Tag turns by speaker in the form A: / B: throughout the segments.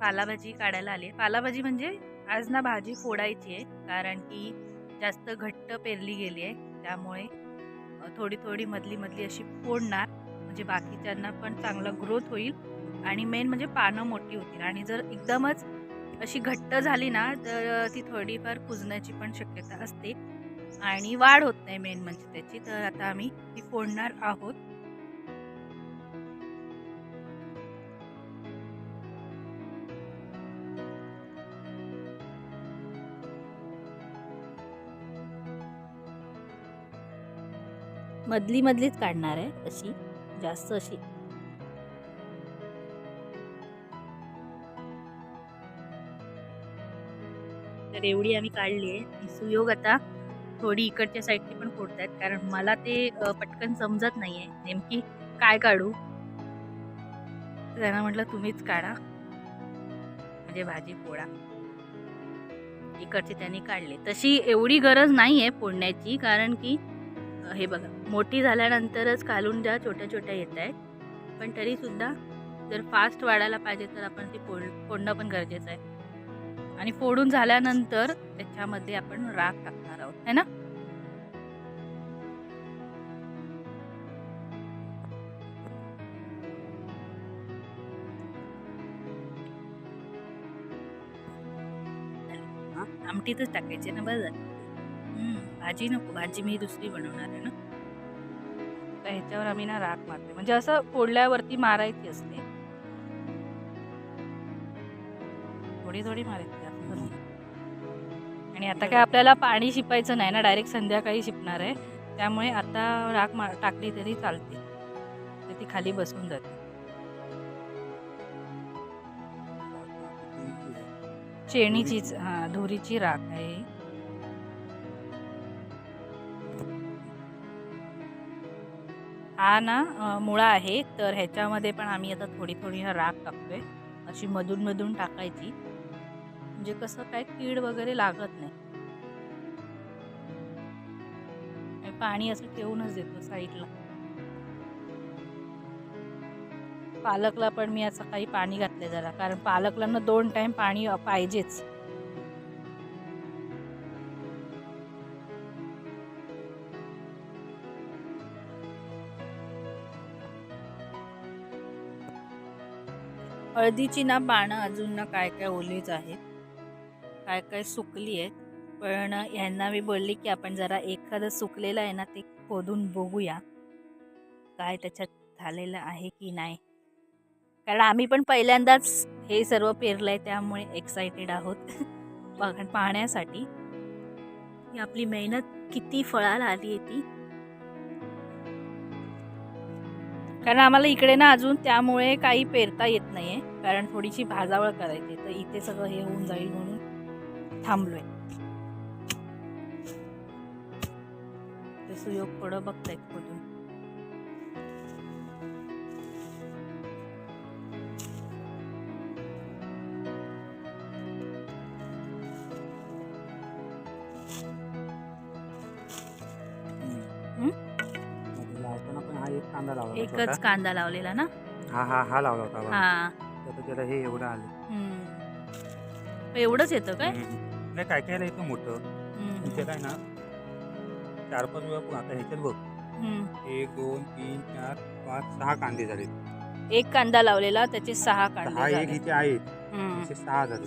A: पालाभाजी काढायला आली पालाभाजी म्हणजे आज ना भाजी फोडायची आहे कारण की जास्त घट्ट पेरली गेली आहे. त्यामुळे थोडी थोडी मधली मधली अशी फोडणार. म्हणजे बाकीच्यांना पण चांगला ग्रोथ होईल. आणि मेन म्हणजे पानं मोठी होतील. आणि जर एकदमच अशी घट्ट झाली ना तर ती थोडीफार कुजण्याची पण शक्यता असते. आणि वाढ होत नाही मेन म्हणजे त्याची. तर आता आम्ही ती फोडणार आहोत. मधली मधलीच काढणार आहे अशी जास्त अशी. तर एवढी आम्ही काढली आहे. सुयोग आता थोडी इकडच्या साईडची पण फोडतायत कारण मला ते पटकन समजत नाहीये. नेमकी काय काढू? त्यांना म्हटलं तुम्हीच काढा. म्हणजे भाजी पोळा इकडचे त्यांनी काढले. तशी एवढी गरज नाही आहे फोडण्याची कारण की हे बघा. मोठी झाल्यानंतरच कालून ज्या छोट्या छोट्या येत आहेत पण तरीसुद्धा जर फास्ट वाढायला पाहिजे तर आपण ते फोड फोडणं पण गरजेचं आहे. आणि फोडून झाल्यानंतर त्याच्यामध्ये आपण राग टाकणार आहोत है ना? आमटीतच टाकायचे ना बरं झालं भाजी नको भाजी मी दुसरी बनवणार आहे ना? तर ह्याच्यावर आम्ही ना राख मारते म्हणजे असं फोडल्यावरती मारायची असते. थोडी थोडी मारायची. आणि आता काय आपल्याला पाणी शिपायचं नाही ना डायरेक्ट संध्याकाळी शिपणार आहे. त्यामुळे आता राख मा टाकली तरी चालते. तर ती खाली बसून जाते. शेणीचीच हा धुरीची राख आहे. हा ना मुळा आहे. तर ह्याच्यामध्ये पण आम्ही आता थोडी थोडी ना राख टाकतोय. अशी मधून मधून टाकायची. म्हणजे कसं काय कीड वगैरे लागत नाही. पाणी असं ठेवूनच देतो साईडला. पालकला पण मी असं काही पाणी घातले जरा. कारण पालकला ना दोन टाइम पाणी पाहिजेच. हळदीची ना पानं अजून ना काय काय ओलीच आहेत. काय काय सुकली आहेत. पण यांना मी बोलली की आपण जरा एखादं सुकलेलं आहे ना ते खोदून बघूया. काय त्याच्यात झालेलं आहे की नाही. कारण आम्ही पण पहिल्यांदाच हे सर्व पेरलं आहे त्यामुळे एक्साइटेड आहोत. पाहण्यासाठी. ही आपली मेहनत किती फळाला आली आहे ती. कारण आम्हाला इकडे ना अजून त्यामुळे काही पेरता येत नाही आहे कारण थोडीशी भाजावळ करायची तर इथे सगळं हे होऊन जाईल म्हणून थांबलोय. सुयोग थोडं बघतायत
B: कुठून.
A: एकच. कांदा लावलेला ना
B: हा हा हा लावला होता.
A: हा
B: तर त्याला हे एवढं आलं
A: हम्म. एवढंच येतं काय
B: हम्म. नाही काय काय येतं मोठं
A: हम्म.
B: काय ना चार पाच वेळा पण आता ह्याच्यात बघ
A: हम्म.
B: एक दोन तीन चार पाच सहा कांदे झाले
A: एक कांदा लावलेला त्याचे सहा
B: सहा
A: कांदे
B: एक
A: झाले.
B: इथे
A: हम्म.
B: असे सहा झाले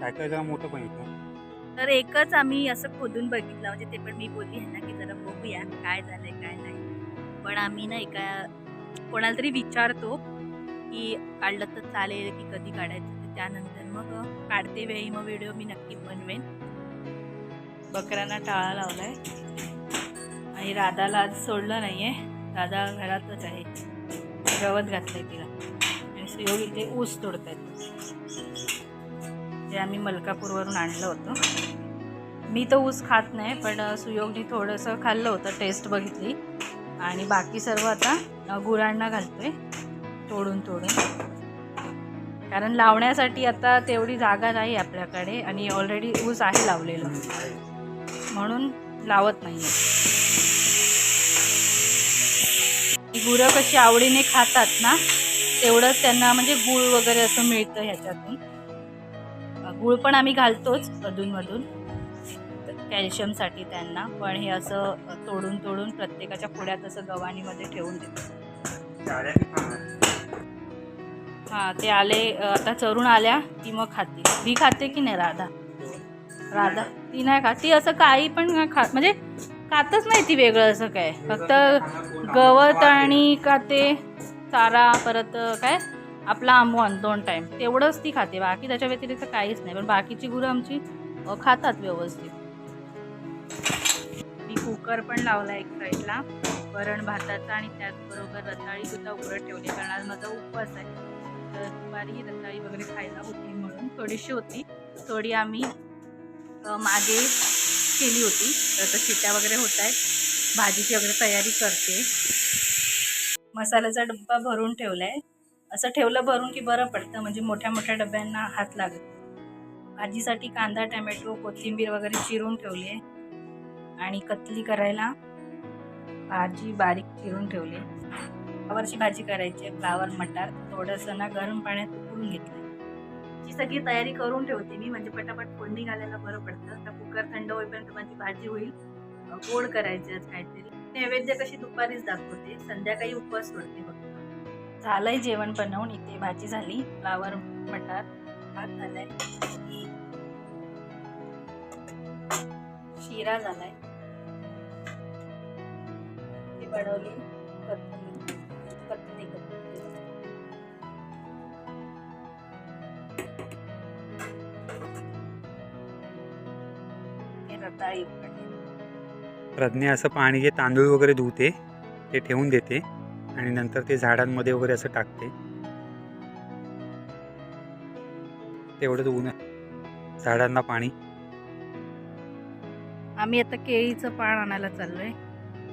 B: काय काय जरा मोठं पण येतं
A: तर एकच आम्ही असं खोदून बघितलं म्हणजे ते पण मी बोलली आहे ना की जरा बघूया काय झालंय काय नाही पण आम्ही ना एका कोणाला तरी विचारतो की काढलं तर चालेल की कधी काढायचं तर त्यानंतर मग काढते वेळी मग व्हिडिओ मी नक्की बनवेन. बकऱ्यांना टाळा लावलाय. आणि राधाला आज सोडलं नाही आहे राधा घरातच आहे. गवत घातलंय तिला. आणि सुयोग इथे ऊस तोडत आहेत जे आम्ही मलकापूरवरून आणलं होतं. मी तर ऊस खात नाही पण सुयोगनी थोडंसं खाल्लं होतं टेस्ट बघितली. आणि बाकी सर्व आता गुरांना घालतोय तोडून तोडून. कारण लावण्यासाठी आता तेवढी जागा नाही आपल्याकडे आणि ऑलरेडी ऊस आहे लावलेलं. म्हणून लावत नाही गुरं कशी आवडीने खातात ना तेवढंच त्यांना म्हणजे गुळ वगैरे असं मिळतं ह्याच्यातून. गूळ गुळ पण आम्ही घालतोच अधूनमधून. कॅल्शियमसाठी त्यांना पण हे असं तोडून तोडून प्रत्येकाच्या पुढ्यात असं गव्हाणीमध्ये ठेवून देतो हां ते आले आता चरून आल्या ती मग खाते. ती खाते की नाही राधा? राधा ती नाही खात. ती असं काही पण खात. म्हणजे खातच नाही ती वेगळं असं काय. फक्त गवत आणि का ते चारा परत काय? आपला आंबवण दोन टाईम तेवढंच ती खाते. बाकी त्याच्या व्यतिरिक्त काहीच नाही. पण बाकीची गुरं आमची खातात व्यवस्थित. कुकर पण लावला एक साईडला. वरण भाताचा आणि त्याचबरोबर रताळी सुद्धा उघडत ठेवली कारण आज माझा उपवास आहे. तर दुपारी रताळी वगैरे खायला होती म्हणून थोडीशी होती. थोडी आम्ही मागे केली होती. तर शिट्या वगैरे होत आहेत. भाजीची वगैरे तयारी करते. मसाल्याचा डब्बा भरून ठेवला आहे असं ठेवलं भरून की बरं पडतं. म्हणजे मोठ्या मोठ्या डब्यांना हात लागत भाजीसाठी कांदा टमॅटो कोथिंबीर वगैरे चिरून ठेवली आहे. आणि कतली करायला भाजी बारीक चिरून ठेवली. फ्लावरची भाजी करायची आहे फ्लावर मटार थोडंसं ना गरम पाण्यात उकळून घेतलं ची सगळी तयारी करून ठेवते मी म्हणजे पटापट फोडणी घालायला बरं पडतं. तर कुकर थंड होईपर्यंत माझी भाजी होईल. गोड करायची आज काहीतरी. नैवेद्य कशी दुपारीच दाखवते संध्याकाळी उपवास सोडते फक्त. झालंय जेवण बनवून इथे भाजी झाली फ्लावर मटार भात झालाय. शिरा झालाय. बनवली. रताळी
B: प्रज्ञा असं पाणी जे तांदूळ वगैरे धुते ते ठेवून देते आणि नंतर ते झाडांमध्ये वगैरे असं टाकते. तेवढंच ऊन झाडांना पाणी.
A: आम्ही आता केळीचं पान आणायला चाललोय.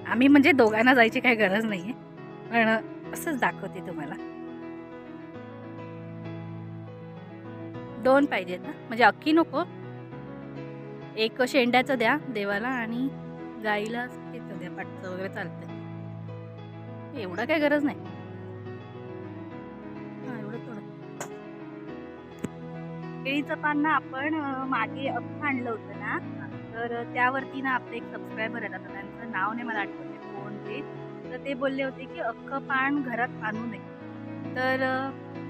A: आम्ही म्हणजे दोघांना जायची काही गरज नाही आहे पण असंच दाखवते तुम्हाला. दोन पाहिजेत ना? म्हणजे अख्खी नको. एक शेंड्याचं द्या देवाला आणि गाईला तिथं द्या पाटचं वगैरे चालतं एवढं काही गरज नाही. एवढं थोडं. केळीचं पान ना आपण मागे अख्खं आणलं होतं ना तर त्यावरती ना आपले एक सबस्क्रायबर आहेत नाव नाही मला आठवते कोण ते. तर ते बोलले होते की अख्खं पान घरात आणू नये. तर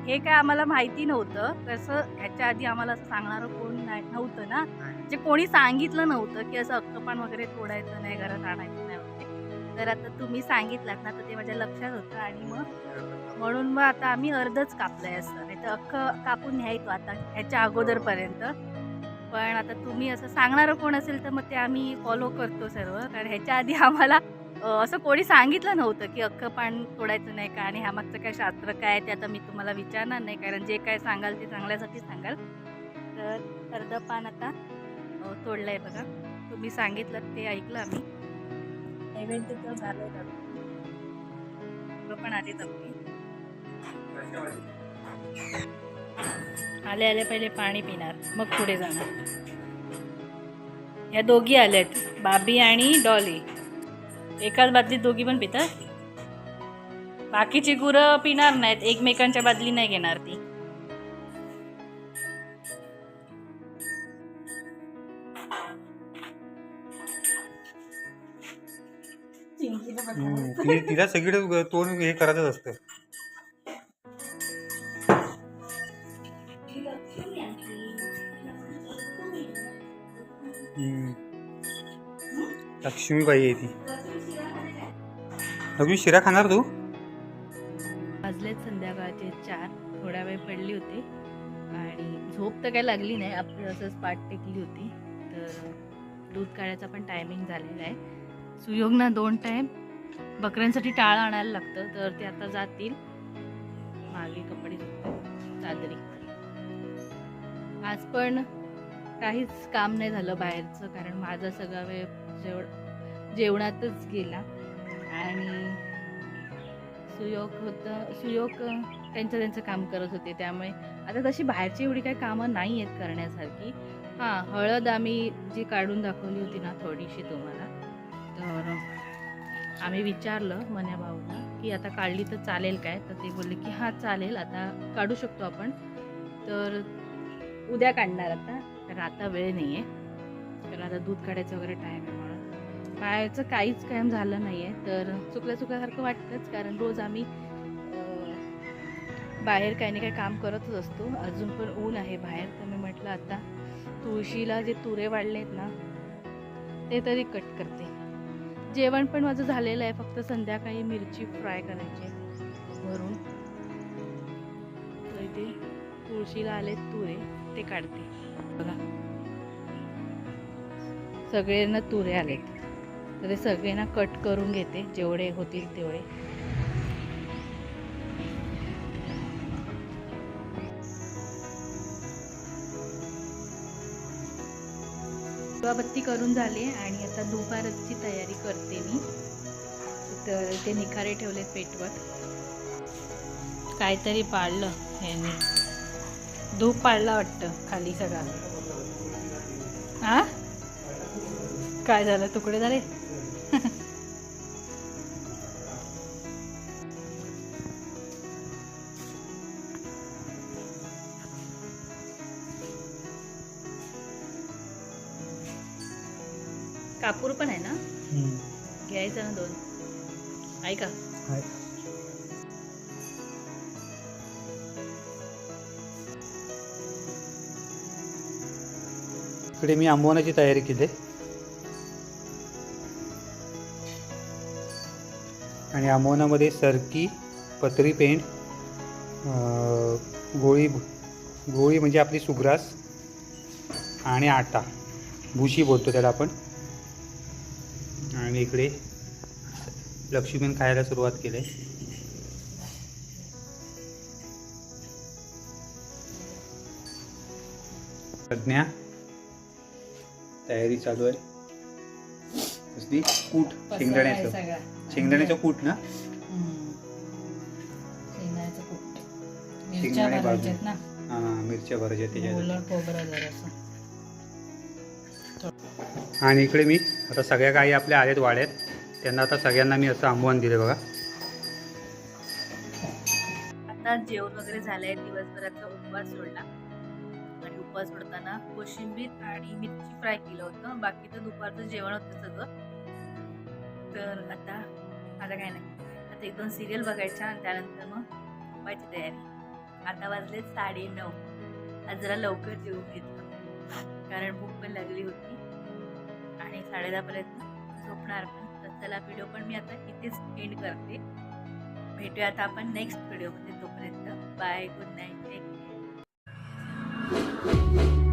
A: हे काय आम्हाला माहिती नव्हतं. कसं ह्याच्या आधी आम्हाला असं सांगणारं कोण नाही नव्हतं ना. म्हणजे कोणी सांगितलं नव्हतं की असं अख्खं वगैरे तोडायचं नाही घरात आणायचं नाही वगैरे. तर आता तुम्ही सांगितलात ना तर ते माझ्या लक्षात होतं आणि मग म्हणून मग आता आम्ही अर्धच कापलं आहे असं. नाही तर अख्खं कापून न्यायचो आता ह्याच्या अगोदरपर्यंत. पण आता तुम्ही असं सांगणारं कोण असेल तर मग ते आम्ही फॉलो करतो सर्व. कारण ह्याच्या आधी आम्हाला असं कोणी सांगितलं नव्हतं की अख्खं पान तोडायचं नाही का आणि ह्यामागचं काय शास्त्र काय आहे ते आता मी तुम्हाला विचारणार नाही. कारण जे काय सांगाल ते चांगल्यासाठी सांगाल. तर अर्ध पान आता अ, तोडलंय बघा. तुम्ही सांगितलं ते ऐकलं आम्ही. नैवेद्य तर पण आलेच आपली आले आले पहिले पाणी पिणार मग पुढे जाणार. या दोघी आल्यात बाबी आणि डॉली. एकाच बादलीत दोघी पण पितात? बाकीची गुरं पिणार नाहीत एकमेकांच्या बादली नाही घेणार ती
B: तिला सगळीकडे तोंड हे करायचंच असतं. लक्ष्मीबाई आहे ती. लक्ष्मी शिरा खाणार तू?
A: वाजलेत संध्याकाळचे चार. थोड्या वेळ पडली होती. आणि झोप तर काही लागली नाही. आपली असंच पाठ टेकली होती. तर दूध काढायचा पण टायमिंग झालेला आहे. सुयोगना दोन टाईम बकऱ्यांसाठी टाळं आणायला लागतं. तर ते आता जातील. मागे कपडे चादरी. आज पण काहीच काम नाही झालं बाहेरचं कारण माझा सगळा वेळ जेव जेवणातच गेला. आणि सुयोग होतं सुयोग त्यांचं त्यांचं काम करत होते. त्यामुळे आता तशी बाहेरची एवढी काही कामं नाही आहेत करण्यासारखी. हां हळद आम्ही जी काढून दाखवली होती ना थोडीशी तुम्हाला तर आम्ही विचारलं मन्या भाऊला की आता काढली तर चालेल काय? तर ते बोलले की हां चालेल आता काढू शकतो आपण. तर उद्या काढणार आता. तर आता वेळ नाही आहे तर आता दूध काढायचं वगैरे टाईम आहे म्हणून. पायाचं काहीच कायम झालं नाही आहे तर चुकल्या चुकल्यासारखं वाटतंच कारण रोज आम्ही बाहेर काही ना काही काम करतच असतो. अजून पण ऊन आहे बाहेर. तर मी म्हटलं आता तुळशीला जे तुरे वाढले आहेत ना ते तरी कट करते. जेवण पण माझं झालेलं आहे. फक्त संध्याकाळी मिरची फ्राय करायची आहे. भरून तर इथे तुळशीला आले तुरे. ते काढते. बघा. सगळे ना तुरे आलेत तर ते सगळे ना कट करून घेते जेवढे होतील तेवढे. दिवाबत्ती करून झाली आणि आता दुपारची तयारी करते मी. तर ते निखारे ठेवले पेटवत काहीतरी पाळलं ह्यांनी धूप पाडला वाटतं खाली सगळा. आ? काय झालं? तुकडे झाले?
B: इकडे मी आंबवण्याची तयारी केली. आणि आंबवण्यामध्ये सरकी पत्री पेंड गोळी गोळी म्हणजे आपली सुग्रास आणि आटा. भुशी बोलतो त्याला आपण. आणि इकडे लक्ष्मीन खायला सुरुवात केली. आहे प्रज्ञा तयारी चालू आहे. कसली? कूट. शेंगदाण्याचं. शेंगदाण्याचं कूट ना?
A: शेंगदाण्याचं कूट.
B: मिरच्या
A: मिरच्या
B: भाजून.
A: भरायच्यात ना?
B: हा मिरच्या भरायच्या त्याच्यात. आणि इकडे मी आता सगळ्या गायी आपल्या आल्यात वाड्यात. त्यांना आता सगळ्यांना मी असं आंबवण दिलं बघा.
A: आता जेवण वगैरे झालंय दिवसभराचा उपवास सोडला. उपवास सोडताना कोशिंबीर आणि मिरची फ्राय केलं होतं. बाकी तर दुपारचं जेवण होतं सगळं. तर आता आता काय नाही. आता एक दोन सिरियल बघायच्या आणि त्यानंतर मग झोपायची तयारी. आता वाजले साडे नऊ आज जरा लवकर जेवून घेतलं. कारण भूक पण लागली होती. आणि साडे दहापर्यंत झोपणार पण. तर चला व्हिडिओ पण मी आता इथेच एंड करते. भेटूया आता आपण नेक्स्ट व्हिडिओमध्ये तोपर्यंत. Bye good night take Música